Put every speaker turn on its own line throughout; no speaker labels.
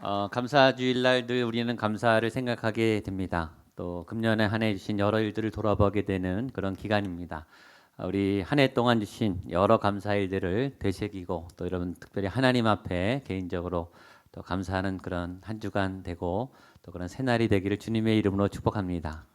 어, 감사 주일날 늘 우리는 감사를 생각하게 됩니다. 또 금년에 한 해 주신 여러 일들을 돌아보게 되는 그런 기간입니다. 어, 우리 한 해 동안 주신 여러 감사 일들을 되새기고 또 여러분 특별히 하나님 앞에 개인적으로 또 감사하는 그런 한 주간 되고 또 그런 새날이 되기를 주님의 이름으로 축복합니다.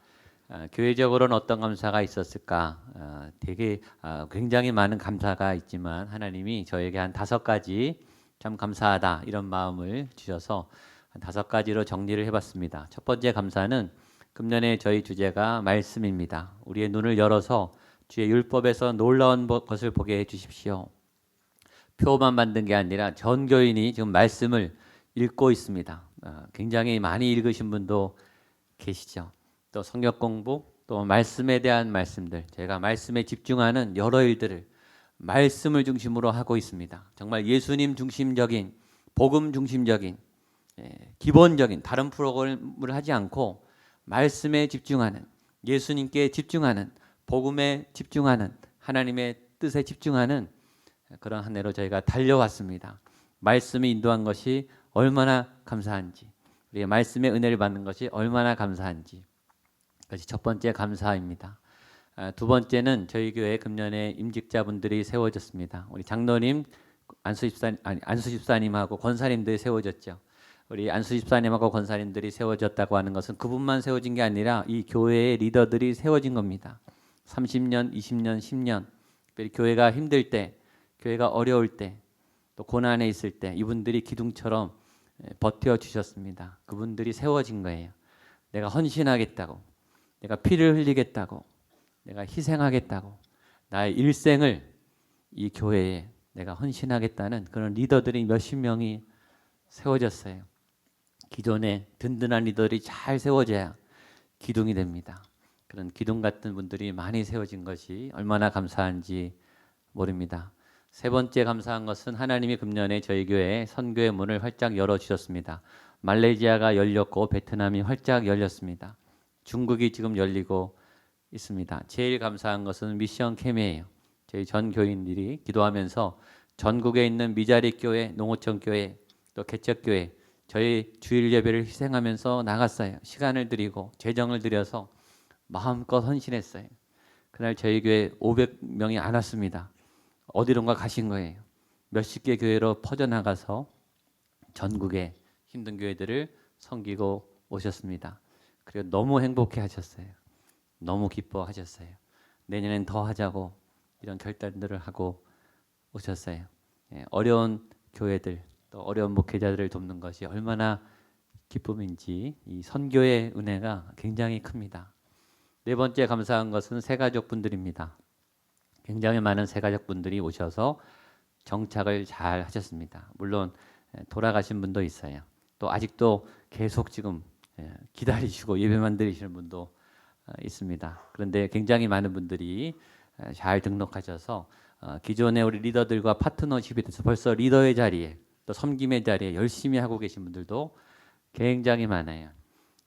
어, 교회적으로는 어떤 감사가 있었을까? 어, 되게 어, 굉장히 많은 감사가 있지만 하나님이 저에게 한 다섯 가지 참 감사하다 이런 마음을 주셔서 한 다섯 가지로 정리를 해봤습니다. 첫 번째 감사는 금년에 저희 주제가 말씀입니다. 우리의 눈을 열어서 주의 율법에서 놀라운 보- 것을 보게 해주십시오. 표만 만든 게 아니라 전 교인이 지금 말씀을 읽고 있습니다. 아, 굉장히 많이 읽으신 분도 계시죠. 또 성경 공부, 또 말씀에 대한 말씀들, 제가 말씀에 집중하는 여러 일들을 말씀을 중심으로 하고 있습니다. 정말 예수님 중심적인, 복음 중심적인, 예, 기본적인 다른 프로그램을 하지 않고 말씀에 집중하는, 예수님께 집중하는, 복음에 집중하는, 하나님의 뜻에 집중하는 그런 한 해로 저희가 달려왔습니다. 말씀이 인도한 것이 얼마나 감사한지, 우리의 말씀의 은혜를 받는 것이 얼마나 감사한지, 그것이 첫 번째 감사입니다. 아, 두 번째는 저희 교회 금년에 임직자분들이 세워졌습니다. 우리 장로님, 안수 집사 아니 안수 집사님하고 권사님들이 세워졌죠. 우리 안수 집사님하고 권사님들이 세워졌다고 하는 것은 그분만 세워진 게 아니라 이 교회의 리더들이 세워진 겁니다. 30년, 20년, 10년 특별히 교회가 힘들 때, 교회가 어려울 때, 또 고난에 있을 때 이분들이 기둥처럼 예, 버텨 주셨습니다. 그분들이 세워진 거예요. 내가 헌신하겠다고, 내가 피를 흘리겠다고, 내가 희생하겠다고, 나의 일생을 이 교회에 내가 헌신하겠다는 그런 리더들이 몇십 명이 세워졌어요. 기존에 든든한 리더들이 잘 세워져야 기둥이 됩니다. 그런 기둥 같은 분들이 많이 세워진 것이 얼마나 감사한지 모릅니다. 세 번째 감사한 것은 하나님이 금년에 저희 교회에 선교의 문을 활짝 열어 주셨습니다. 말레이시아가 열렸고 베트남이 활짝 열렸습니다. 중국이 지금 열리고 있습니다. 제일 감사한 것은 미션 캠이에요. 저희 전 교인들이 기도하면서 전국에 있는 미자리 교회, 농어촌 교회, 또 개척 교회 저희 주일 예배를 희생하면서 나갔어요. 시간을 드리고 재정을 들여서 마음껏 헌신했어요. 그날 저희 교회 500명이 안 왔습니다. 어디론가 가신 거예요. 몇십 개 교회로 퍼져나가서 전국의 힘든 교회들을 섬기고 오셨습니다. 그리고 너무 행복해 하셨어요. 너무 기뻐하셨어요. 내년엔 더 하자고 이런 결단들을 하고 오셨어요. 예, 어려운 교회들 또 어려운 목회자들을 돕는 것이 얼마나 기쁨인지 이 선교의 은혜가 굉장히 큽니다. 네 번째 감사한 것은 새가족 분들입니다. 굉장히 많은 새가족 분들이 오셔서 정착을 잘 하셨습니다. 물론 예, 돌아가신 분도 있어요. 또 아직도 계속 지금 예, 기다리시고 예배만 드리시는 분도 어, 있습니다. 그런데 굉장히 많은 분들이 에, 잘 등록하셔서 어, 기존의 우리 리더들과 파트너십이 돼서 벌써 리더의 자리에 또 섬김의 자리에 열심히 하고 계신 분들도 굉장히 많아요.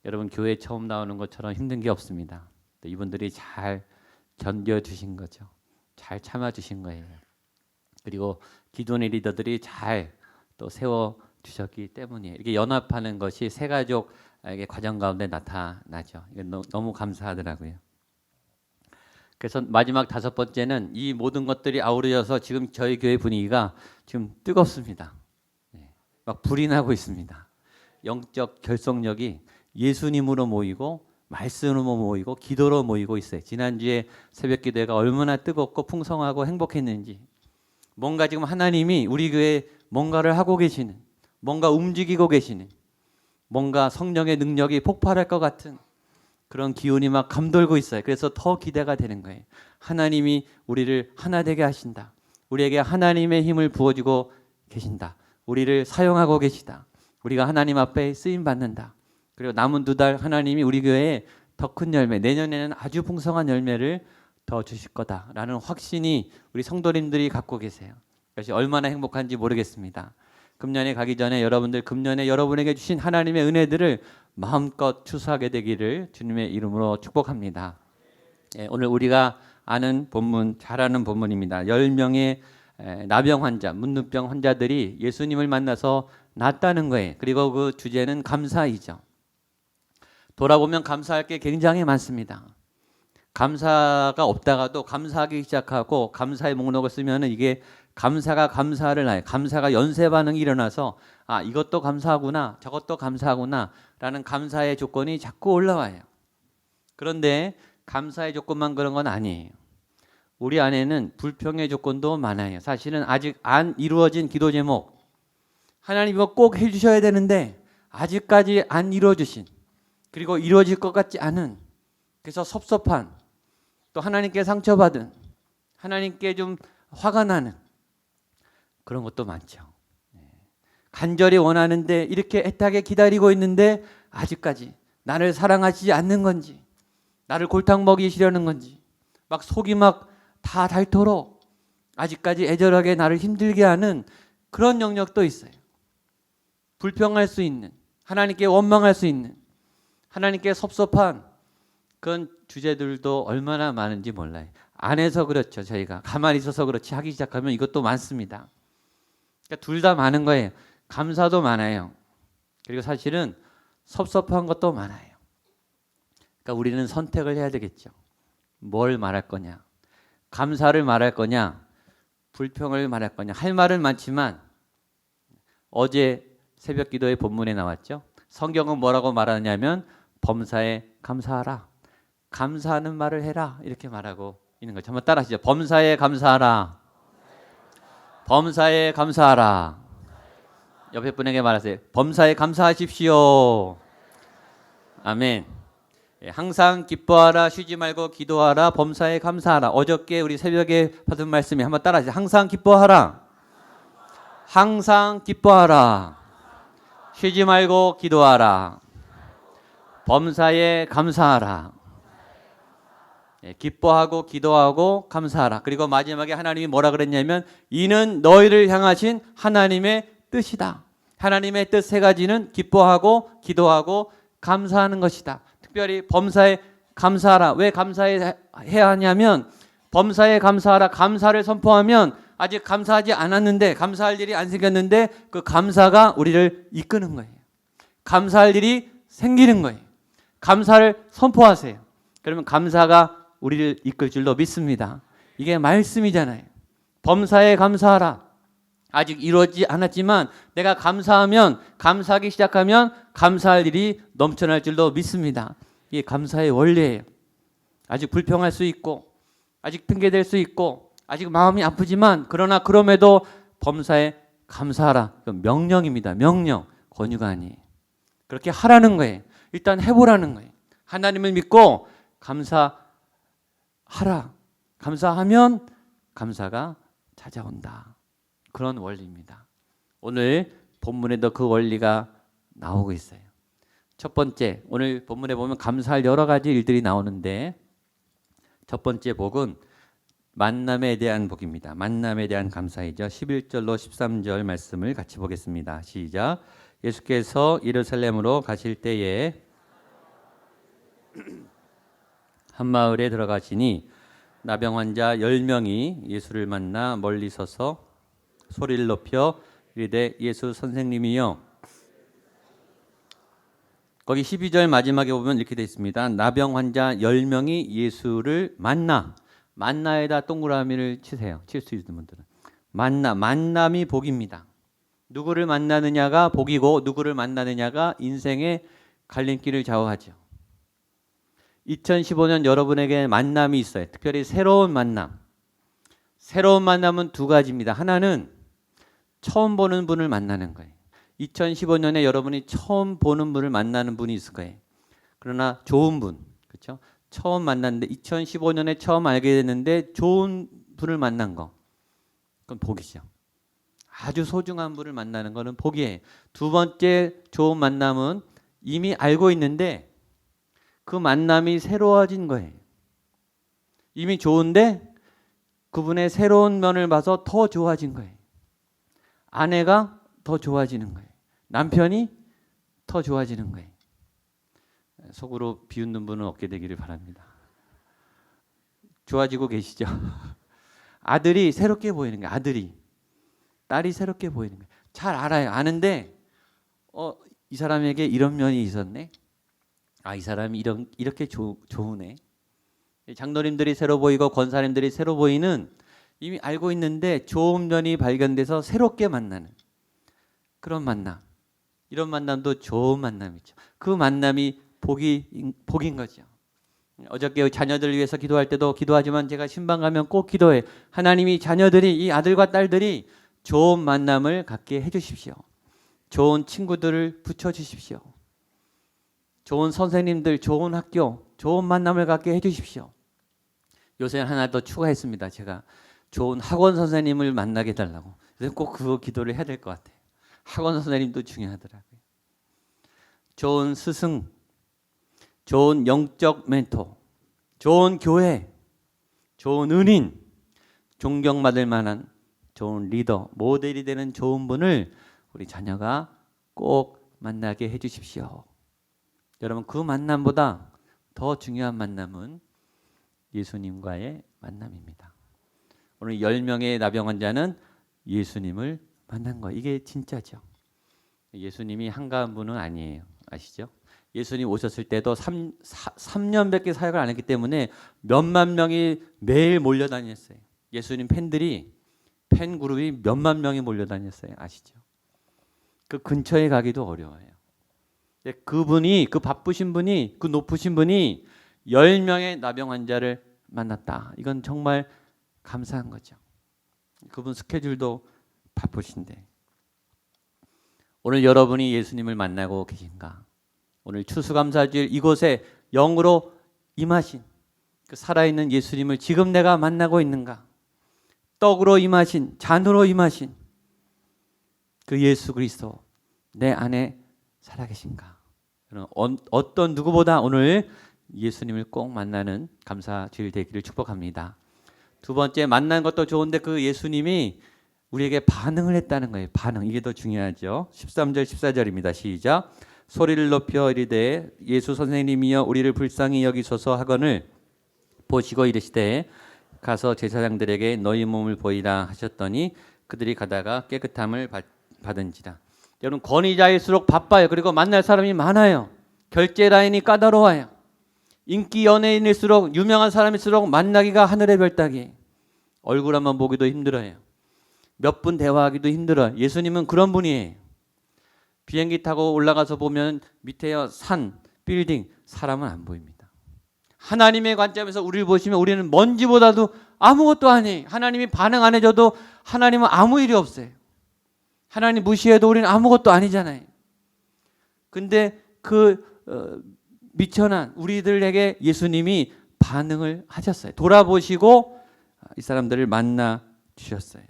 여러분 교회 처음 나오는 것처럼 힘든 게 없습니다. 또 이분들이 잘 견뎌 주신 거죠. 잘 참아 주신 거예요. 그리고 기존의 리더들이 잘 또 세워 주셨기 때문이에요. 이렇게 연합하는 것이 세 가족 에게 과정 가운데 나타나죠. 이게 너- 너무 감사하더라고요. 그래서 마지막 다섯 번째는 이 모든 것들이 아우러져서 지금 저희 교회 분위기가 지금 뜨겁습니다. 네, 막 불이 나고 있습니다. 영적 결속력이 예수님으로 모이고 말씀으로 모이고 기도로 모이고 있어요. 지난주에 새벽 기도회가 얼마나 뜨겁고 풍성하고 행복했는지 뭔가 지금 하나님이 우리 교회에 뭔가를 하고 계시는 뭔가 움직이고 계시는 뭔가 성령의 능력이 폭발할 것 같은 그런 기운이 막 감돌고 있어요. 그래서 더 기대가 되는 거예요. 하나님이 우리를 하나 되게 하신다. 우리에게 하나님의 힘을 부어주고 계신다. 우리를 사용하고 계시다. 우리가 하나님 앞에 쓰임 받는다. 그리고 남은 두 달 하나님이 우리 교회에 더 큰 열매, 내년에는 아주 풍성한 열매를 더 주실 거다라는 확신이 우리 성도님들이 갖고 계세요. 그것이 얼마나 행복한지 모르겠습니다. 금년에 가기 전에 여러분들 금년에 여러분에게 주신 하나님의 은혜들을 마음껏 추수하게 되기를 주님의 이름으로 축복합니다. 예, 오늘 우리가 아는 본문 잘 아는 본문입니다. 10명의 나병 환자, 문둥병 환자들이 예수님을 만나서 낫다는 거예요. 그리고 그 주제는 감사이죠. 돌아보면 감사할 게 굉장히 많습니다. 감사가 없다가도 감사하기 시작하고 감사의 목록을 쓰면은 이게 감사가 감사를 나요. 감사가 연쇄 반응이 일어나서 아 이것도 감사하구나 저것도 감사하구나라는 감사의 조건이 자꾸 올라와요. 그런데 감사의 조건만 그런 건 아니에요. 우리 안에는 불평의 조건도 많아요. 사실은 아직 안 이루어진 기도 제목 하나님 이거 꼭 해주셔야 되는데 아직까지 안 이루어주신 그리고 이루어질 것 같지 않은 그래서 섭섭한 또 하나님께 상처받은 하나님께 좀 화가 나는 그런 것도 많죠. 네. 간절히 원하는데 이렇게 애타게 기다리고 있는데 아직까지 나를 사랑하시지 않는 건지 나를 골탕 먹이시려는 건지 막 속이 막 다 닳도록 아직까지 애절하게 나를 힘들게 하는 그런 영역도 있어요. 불평할 수 있는 하나님께 원망할 수 있는 하나님께 섭섭한 그런 주제들도 얼마나 많은지 몰라요. 안에서 그렇죠. 저희가 가만히 있어서 그렇지 하기 시작하면 이것도 많습니다. 그러니까 둘 다 많은 거예요. 감사도 많아요. 그리고 사실은 섭섭한 것도 많아요. 그러니까 우리는 선택을 해야 되겠죠. 뭘 말할 거냐? 감사를 말할 거냐? 불평을 말할 거냐? 할 말은 많지만 어제 새벽 기도의 본문에 나왔죠. 성경은 뭐라고 말하냐면 범사에 감사하라. 감사하는 말을 해라. 이렇게 말하고 있는 거죠. 한번 따라 하시죠. 범사에 감사하라. 범사에 감사하라. 옆에 분에게 말하세요. 범사에 감사하십시오. 아멘. 예, 항상 기뻐하라 쉬지 말고 기도하라 범사에 감사하라 어저께 우리 새벽에 받은 말씀이 한번 따라하세요 항상 기뻐하라 항상 기뻐하라 쉬지 말고 기도하라 범사에 감사하라 예, 기뻐하고 기도하고 감사하라 그리고 마지막에 하나님이 뭐라 그랬냐면 이는 너희를 향하신 하나님의 뜻이다 하나님의 뜻 세 가지는 기뻐하고 기도하고 감사하는 것이다 특별히 범사에 감사하라. 왜 감사해야 하냐면 범사에 감사하라. 감사를 선포하면 아직 감사하지 않았는데 감사할 일이 안 생겼는데 그 감사가 우리를 이끄는 거예요. 감사할 일이 생기는 거예요. 감사를 선포하세요. 그러면 감사가 우리를 이끌 줄로 믿습니다. 이게 말씀이잖아요. 범사에 감사하라. 아직 이루어지지 않았지만 내가 감사하면 감사하기 시작하면 감사할 일이 넘쳐날 줄로 믿습니다. 이게 감사의 원리예요. 아직 불평할 수 있고 아직 핑계댈 수 있고 아직 마음이 아프지만 그러나 그럼에도 범사에 감사하라. 명령입니다. 명령. 권유가 아니에요. 그렇게 하라는 거예요. 일단 해보라는 거예요. 하나님을 믿고 감사 하라. 감사하면 감사가 찾아온다. 그런 원리입니다. 오늘 본문에도 그 원리가 나오고 있어요. 첫 번째, 오늘 본문에 보면 감사할 여러 가지 일들이 나오는데 첫 번째 복은 만남에 대한 복입니다. 만남에 대한 감사이죠. 11절로 13절 말씀을 같이 보겠습니다. 시작. 예수께서 예루살렘으로 가실 때에 한 마을에 들어가시니 나병 환자 10명이 예수를 만나 멀리 서서 소리를 높여 이르되 예수 선생님이여 거기 12절 마지막에 보면 이렇게 되어 있습니다. 나병 환자 10명이 예수를 만나. 만나에다 동그라미를 치세요. 칠 수 있는 분들은. 만나. 만남이 복입니다. 누구를 만나느냐가 복이고 누구를 만나느냐가 인생의 갈림길을 좌우하죠. 2015년 여러분에게 만남이 있어요. 특별히 새로운 만남. 새로운 만남은 두 가지입니다. 하나는 처음 보는 분을 만나는 거예요. 2015년에 여러분이 처음 보는 분을 만나는 분이 있을 거예요. 그러나 좋은 분, 그렇죠? 처음 만났는데 2015년에 처음 알게 됐는데 좋은 분을 만난 거, 그건 복이죠. 아주 소중한 분을 만나는 거는 복이에요. 두 번째 좋은 만남은 이미 알고 있는데 그 만남이 새로워진 거예요. 이미 좋은데 그분의 새로운 면을 봐서 더 좋아진 거예요. 아내가 더 좋아지는 거예요. 남편이 더 좋아지는 거예요. 속으로 비웃는 분은 없게 되기를 바랍니다. 좋아지고 계시죠? 아들이 새롭게 보이는 거예요. 아들이. 딸이 새롭게 보이는 거예요. 잘 알아요. 아는데 어, 이 사람에게 이런 면이 있었네. 아, 이 사람이 이런 이렇게 조, 좋으네. 장로님들이 새로 보이고 권사님들이 새로 보이는 이미 알고 있는데 좋은 면이 발견돼서 새롭게 만나는 그런 만남. 이런 만남도 좋은 만남이죠. 그 만남이 복이 복인 거죠. 어저께 자녀들 위해서 기도할 때도 기도하지만 제가 신방 가면 꼭 기도해. 하나님이 자녀들이 이 아들과 딸들이 좋은 만남을 갖게 해 주십시오. 좋은 친구들을 붙여 주십시오. 좋은 선생님들, 좋은 학교, 좋은 만남을 갖게 해 주십시오. 요새 하나 더 추가했습니다. 제가 좋은 학원 선생님을 만나게 해달라고. 그래서 꼭 그거 기도를 해야 될 것 같아요. 학원 선생님도 중요하더라고요. 좋은 스승, 좋은 영적 멘토, 좋은 교회, 좋은 은인, 존경받을 만한 좋은 리더, 모델이 되는 좋은 분을 우리 자녀가 꼭 만나게 해 주십시오. 여러분 그 만남보다 더 중요한 만남은 예수님과의 만남입니다. 오늘 10명의 나병 환자는 예수님을 만난 거 이게 진짜죠. 예수님이 한가한 분은 아니에요. 아시죠? 예수님 오셨을 때도 3, 3 년밖에 사역을 안 했기 때문에 몇만 명이 매일 몰려다녔어요. 예수님 팬들이 팬 그룹이 몇만 명이 몰려다녔어요. 아시죠? 그 근처에 가기도 어려워요. 그분이 그 바쁘신 분이 그 높으신 분이 10명의 나병 환자를 만났다. 이건 정말 감사한 거죠. 그분 스케줄도 바쁘신데 오늘 여러분이 예수님을 만나고 계신가? 오늘 추수감사주일 이곳에 영으로 임하신 그 살아있는 예수님을 지금 내가 만나고 있는가? 떡으로 임하신 잔으로 임하신 그 예수 그리스도 내 안에 살아계신가? 어 떤 누구보다 오늘 예수님을 꼭 만나는 감사주일 되기를 축복합니다. 두 번째 만난 것도 좋은데 그 예수님이 우리에게 반응을 했다는 거예요. 반응 이게 더 중요하죠. 13절 14절입니다. 시작. 소리를 높여 이르되 예수 선생님이여 우리를 불쌍히 여기소서 하거늘 보시고 이르시되 가서 제사장들에게 너희 몸을 보이라 하셨더니 그들이 가다가 깨끗함을 받, 받은지라. 여러분 권위자일수록 바빠요. 그리고 만날 사람이 많아요. 결제 라인이 까다로워요. 인기 연예인일수록 유명한 사람일수록 만나기가 하늘의 별따기. 얼굴 한번 보기도 힘들어요. 몇 분 대화하기도 힘들어요. 예수님은 그런 분이에요. 비행기 타고 올라가서 보면 밑에 산, 빌딩, 사람은 안 보입니다. 하나님의 관점에서 우리를 보시면 우리는 먼지보다도 아무것도 아니에요. 하나님이 반응 안 해줘도 하나님은 아무 일이 없어요. 하나님 무시해도 우리는 아무것도 아니잖아요. 근데 그 어, 미천한 우리들에게 예수님이 반응을 하셨어요. 돌아보시고 이 사람들을 만나 주셨어요.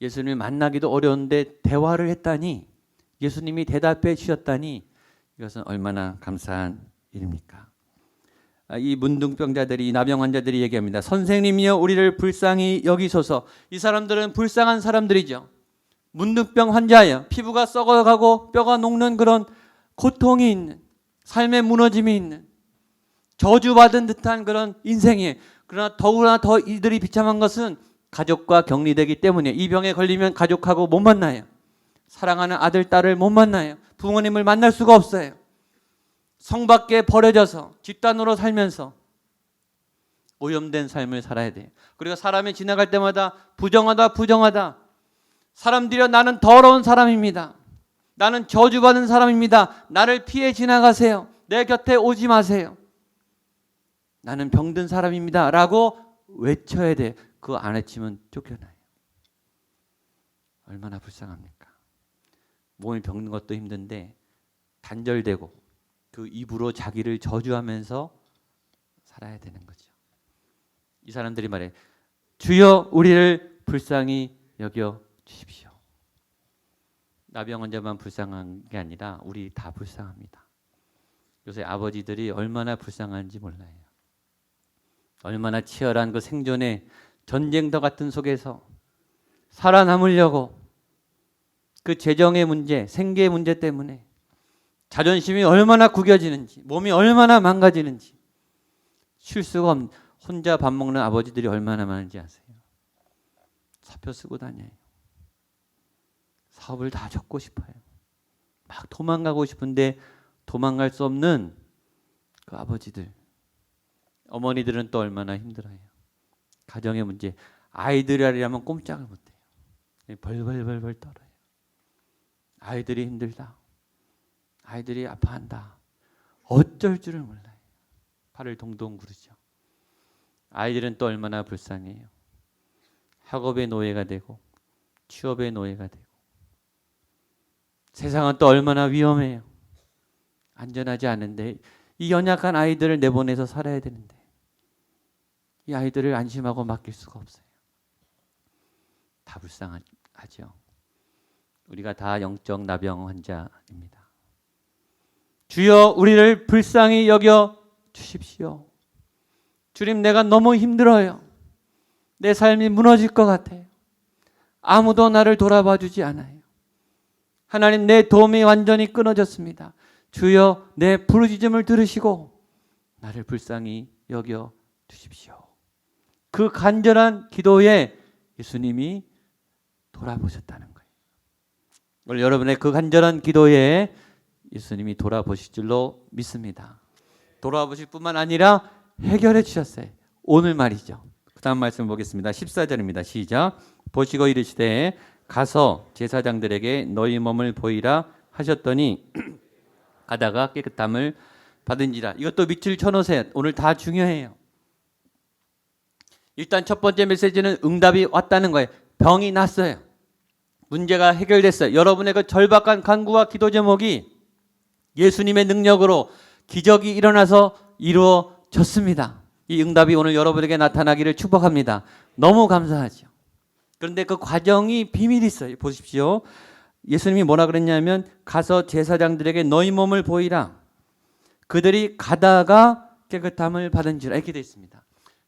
예수님을 만나기도 어려운데 대화를 했다니 예수님이 대답해 주셨다니 이것은 얼마나 감사한 일입니까? 아, 이 문둥병자들이 이 나병 환자들이 얘기합니다. 선생님이여 우리를 불쌍히 여기소서. 이 사람들은 불쌍한 사람들이죠. 문둥병 환자예요. 피부가 썩어가고 뼈가 녹는 그런 고통이 있는 삶의 무너짐이 있는 저주받은 듯한 그런 인생이에요. 그러나 더구나 더 이들이 비참한 것은 가족과 격리되기 때문에 이 병에 걸리면 가족하고 못 만나요. 사랑하는 아들, 딸을 못 만나요. 부모님을 만날 수가 없어요. 성 밖에 버려져서 집단으로 살면서 오염된 삶을 살아야 돼요. 그리고 사람이 지나갈 때마다 부정하다, 부정하다. 사람들이 나는 더러운 사람입니다. 나는 저주받은 사람입니다. 나를 피해 지나가세요. 내 곁에 오지 마세요. 나는 병든 사람입니다. 라고 외쳐야 돼. 그거 안 외치면 쫓겨나요. 얼마나 불쌍합니까? 몸이 병든 것도 힘든데 단절되고 그 입으로 자기를 저주하면서 살아야 되는 거죠. 이 사람들이 말해 주여 우리를 불쌍히 여겨 주십시오. 나병 환자만 불쌍한 게 아니라 우리 다 불쌍합니다. 요새 아버지들이 얼마나 불쌍한지 몰라요. 얼마나 치열한 그 생존의 전쟁터 같은 속에서 살아남으려고 그 재정의 문제, 생계의 문제 때문에 자존심이 얼마나 구겨지는지, 몸이 얼마나 망가지는지 쉴 수가 없는 혼자 밥 먹는 아버지들이 얼마나 많은지 아세요? 사표 쓰고 다녀요. 사업을 다 접고 싶어요. 막 도망가고 싶은데 도망갈 수 없는 그 아버지들, 어머니들은 또 얼마나 힘들어요. 가정의 문제, 아이들이라면 꼼짝을 못해요. 벌벌벌벌 떨어요. 아이들이 힘들다. 아이들이 아파한다. 어쩔 줄을 몰라요. 팔을 동동 구르죠. 아이들은 또 얼마나 불쌍해요. 학업의 노예가 되고 취업의 노예가 되고 세상은 또 얼마나 위험해요. 안전하지 않은데 이 연약한 아이들을 내보내서 살아야 되는데 이 아이들을 안심하고 맡길 수가 없어요. 다 불쌍하죠. 우리가 다 영적 나병 환자입니다. 주여 우리를 불쌍히 여겨 주십시오. 주님 내가 너무 힘들어요. 내 삶이 무너질 것 같아요. 아무도 나를 돌아봐 주지 않아요. 하나님 내 도움이 완전히 끊어졌습니다. 주여 내 부르짖음을 들으시고 나를 불쌍히 여겨 주십시오. 그 간절한 기도에 예수님이 돌아보셨다는 거예요. 오늘 여러분의 그 간절한 기도에 예수님이 돌아보실 줄로 믿습니다. 돌아보실 뿐만 아니라 해결해 주셨어요. 오늘 말이죠. 그 다음 말씀 보겠습니다. 14절입니다. 시작. 보시고 이르시되 가서 제사장들에게 너희 몸을 보이라 하셨더니 가다가 깨끗함을 받은지라. 이것도 밑줄 쳐놓으세요. 오늘 다 중요해요. 일단 첫 번째 메시지는 응답이 왔다는 거예요. 병이 났어요. 문제가 해결됐어요. 여러분의 그 절박한 간구와 기도 제목이 예수님의 능력으로 기적이 일어나서 이루어졌습니다. 이 응답이 오늘 여러분에게 나타나기를 축복합니다. 너무 감사하죠. 그런데 그 과정이 비밀이 있어요. 보십시오. 예수님이 뭐라 그랬냐면 가서 제사장들에게 너희 몸을 보이라. 그들이 가다가 깨끗함을 받은지라 이렇게 되어 있습니다.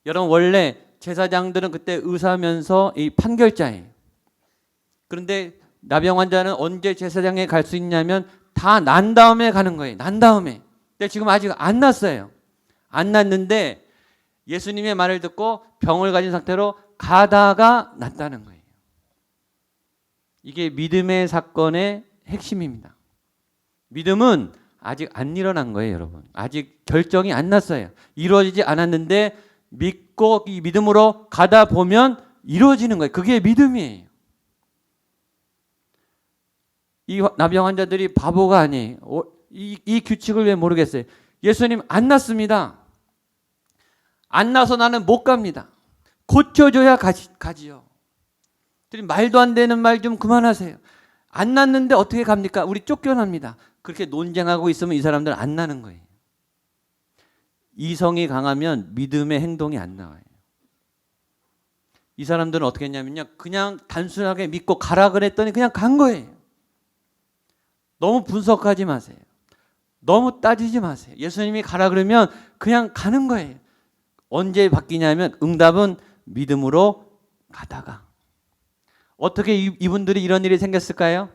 여러분 원래 제사장들은 그때 의사면서 이 판결자예요. 그런데 나병 환자는 언제 제사장에 갈 수 있냐면 다 난 다음에 가는 거예요. 난 다음에. 근데 지금 아직 안 났어요. 안 났는데 예수님의 말을 듣고 병을 가진 상태로 가다가 났다는 거예요. 이게 믿음의 사건의 핵심입니다. 믿음은 아직 안 일어난 거예요, 여러분. 아직 결정이 안 났어요. 이루어지지 않았는데 믿고 이 믿음으로 가다 보면 이루어지는 거예요. 그게 믿음이에요. 이 나병 환자들이 바보가. 어, 이, 이 규칙을 왜 모르겠어요? 예수님 안 났습니다. 안 나서 나는 못 갑니다. 고쳐줘야 가지, 가지요. 말도 안 되는 말 좀 그만하세요. 안 났는데 어떻게 갑니까? 우리 쫓겨납니다. 그렇게 논쟁하고 있으면 이 사람들 안 나는 거예요. 이성이 강하면 믿음의 행동이 안 나와요. 이 사람들은 어떻게 했냐면요. 그냥 단순하게 믿고 가라 그랬더니 그냥 간 거예요. 너무 분석하지 마세요. 너무 따지지 마세요. 예수님이 가라 그러면 그냥 가는 거예요. 언제 바뀌냐면 응답은 믿음으로 가다가. 어떻게 이분들이 이런 일이 생겼을까요?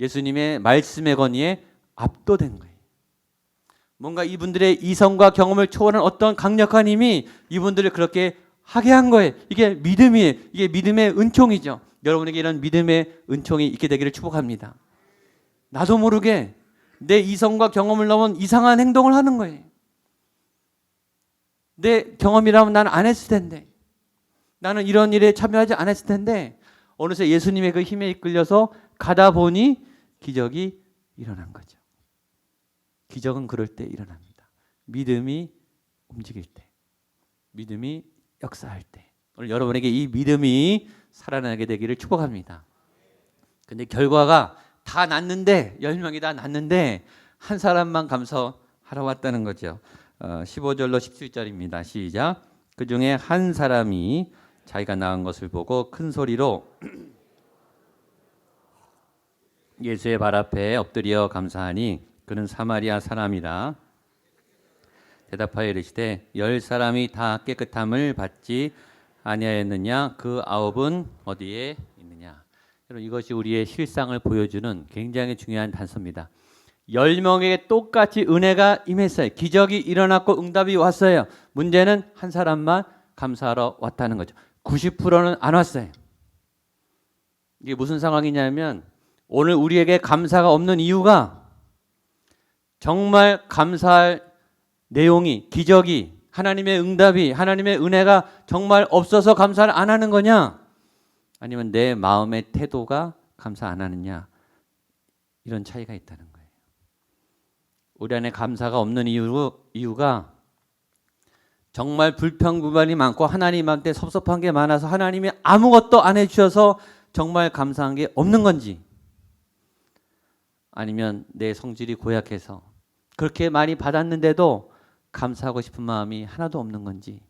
예수님의 말씀의 권위에 압도된 거예요. 뭔가 이분들의 이성과 경험을 초월한 어떤 강력한 힘이 이분들을 그렇게 하게 한 거예요. 이게 믿음이에요. 이게 믿음의 은총이죠. 여러분에게 이런 믿음의 은총이 있게 되기를 축복합니다. 나도 모르게 내 이성과 경험을 넘은 이상한 행동을 하는 거예요. 내 경험이라면 나는 안 했을 텐데. 나는 이런 일에 참여하지 않았을 텐데. 어느새 예수님의 그 힘에 이끌려서 가다 보니 기적이 일어난 거죠. 기적은 그럴 때 일어납니다. 믿음이 움직일 때. 믿음이 역사할 때. 오늘 여러분에게 이 믿음이 살아나게 되기를 축복합니다. 근데 결과가 다 났는데 열 명이 다 났는데 한 사람만 감사하러 왔다는 거죠. 어, 15절로 17절입니다. 시작. 그 중에 한 사람이 자기가 낳은 것을 보고 큰 소리로 예수의 발 앞에 엎드려 감사하니 그는 사마리아 사람이라 대답하여 이르시되 열 사람이 다 깨끗함을 받지 아니하였느냐 그 아홉은 어디에 이것이 우리의 실상을 보여주는 굉장히 중요한 단서입니다. 열 명에게 똑같이 은혜가 임했어요. 기적이 일어났고 응답이 왔어요. 문제는 한 사람만 감사하러 왔다는 거죠. 90%는 안 왔어요. 이게 무슨 상황이냐면 오늘 우리에게 감사가 없는 이유가 정말 감사할 내용이 기적이 하나님의 응답이 하나님의 은혜가 정말 없어서 감사를 안 하는 거냐? 아니면 내 마음의 태도가 감사 안 하느냐? 이런 차이가 있다는 거예요. 우리 안에 감사가 없는 이유, 이유가 정말 불평불만이 많고 하나님한테 섭섭한 게 많아서 하나님이 아무것도 안 해주셔서 정말 감사한 게 없는 건지 아니면 내 성질이 고약해서 그렇게 많이 받았는데도 감사하고 싶은 마음이 하나도 없는 건지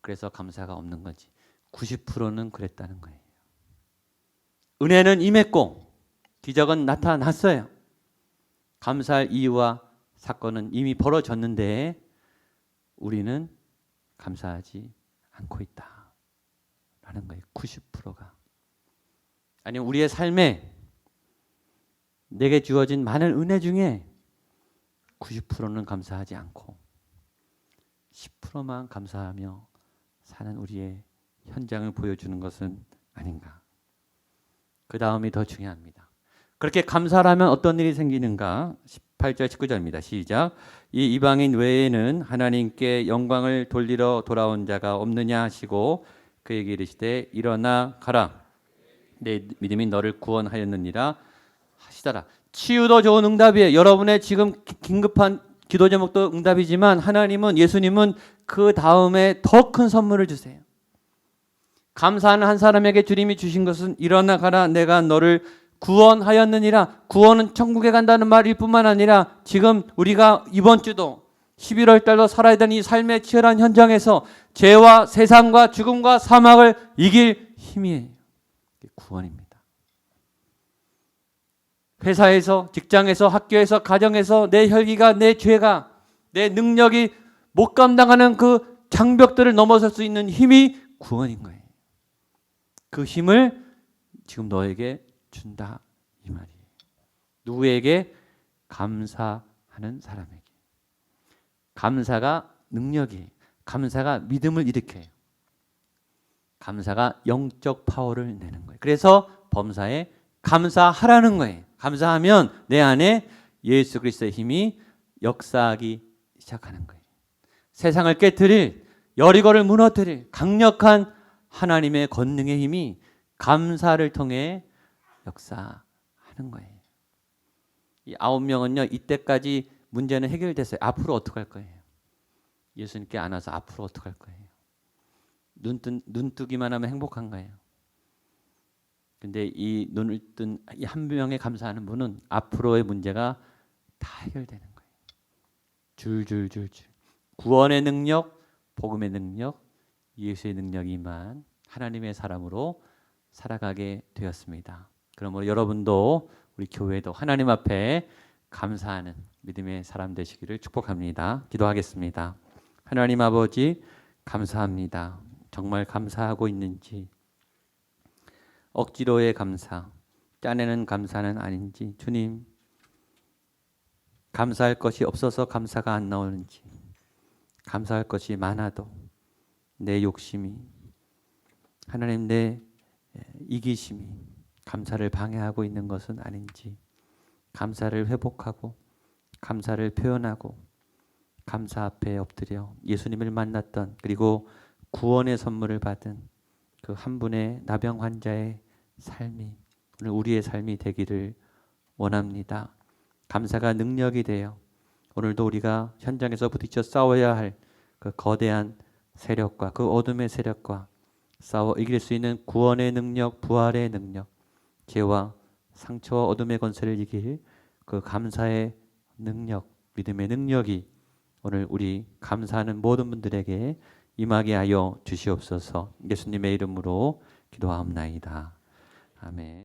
그래서 감사가 없는 건지 90%는 그랬다는 거예요. 은혜는 임했고 기적은 나타났어요. 감사할 이유와 사건은 이미 벌어졌는데 우리는 감사하지 않고 있다 라는 거예요. 90%가 아니 우리의 삶에 내게 주어진 많은 은혜 중에 90%는 감사하지 않고 10%만 감사하며 사는 우리의 현장을 보여주는 것은 아닌가. 그 다음이 더 중요합니다. 그렇게 감사하면 어떤 일이 생기는가? 18절 19절입니다. 시작. 이 이방인 외에는 하나님께 영광을 돌리러 돌아온 자가 없느냐 하시고 그에게 이르시되 일어나 가라. 내 믿음이 너를 구원하였느니라 하시더라. 치유도 좋은 응답이에요. 여러분의 지금 기- 긴급한 기도 제목도 응답이지만 하나님은 예수님은 그 다음에 더 큰 선물을 주세요. 감사하는 한 사람에게 주님이 주신 것은 일어나 가라 내가 너를 구원하였느니라. 구원은 천국에 간다는 말일 뿐만 아니라 지금 우리가 이번 주도 11월 달로 살아야 되는 이 삶의 치열한 현장에서 죄와 세상과 죽음과 사막을 이길 힘이에요. 구원입니다. 회사에서, 직장에서, 학교에서, 가정에서 내 혈기가, 내 죄가, 내 능력이 못 감당하는 그 장벽들을 넘어설 수 있는 힘이 구원인 거예요. 그 힘을 지금 너에게 준다 이 말이에요. 누구에게 감사하는 사람에게. 감사가 능력이에요. 감사가 믿음을 일으켜요. 감사가 영적 파워를 내는 거예요. 그래서 범사에 감사하라는 거예요. 감사하면 내 안에 예수 그리스도의 힘이 역사하기 시작하는 거예요. 세상을 깨뜨릴 여리고를 무너뜨릴 강력한 하나님의 권능의 힘이 감사를 통해 역사하는 거예요. 이 아홉 명은요 이때까지 문제는 해결됐어요. 앞으로 어떻게 할 거예요? 예수님께 안 와서 앞으로 어떻게 할 거예요? 눈뜬 눈 뜨기만 하면 행복한 거예요. 근데 이 눈을 뜬 이 한 명에 감사하는 분은 앞으로의 문제가 다 해결되는 거예요. 줄줄줄줄 구원의 능력, 복음의 능력, 예수의 능력이만 하나님의 사람으로 살아가게 되었습니다. 그러므로 여러분도 우리 교회도 하나님 앞에 감사하는 믿음의 사람 되시기를 축복합니다. 기도하겠습니다. 하나님 아버지 감사합니다. 정말 감사하고 있는지 억지로의 감사, 짜내는 감사는 아닌지 주님 감사할 것이 없어서 감사가 안 나오는지 감사할 것이 많아도 내 욕심이 하나님 내 이기심이 감사를 방해하고 있는 것은 아닌지 감사를 회복하고 감사를 표현하고 감사 앞에 엎드려 예수님을 만났던 그리고 구원의 선물을 받은 그 한 분의 나병 환자의 삶이 오늘 우리의 삶이 되기를 원합니다. 감사가 능력이 되어 오늘도 우리가 현장에서 부딪혀 싸워야 할 그 거대한 세력과 그 어둠의 세력과 싸워 이길 수 있는 구원의 능력, 부활의 능력, 죄와 상처와 어둠의 권세를 이길 그 감사의 능력, 믿음의 능력이 오늘 우리 감사하는 모든 분들에게 임하게 하여 주시옵소서. 예수님의 이름으로 기도하옵나이다. 아멘.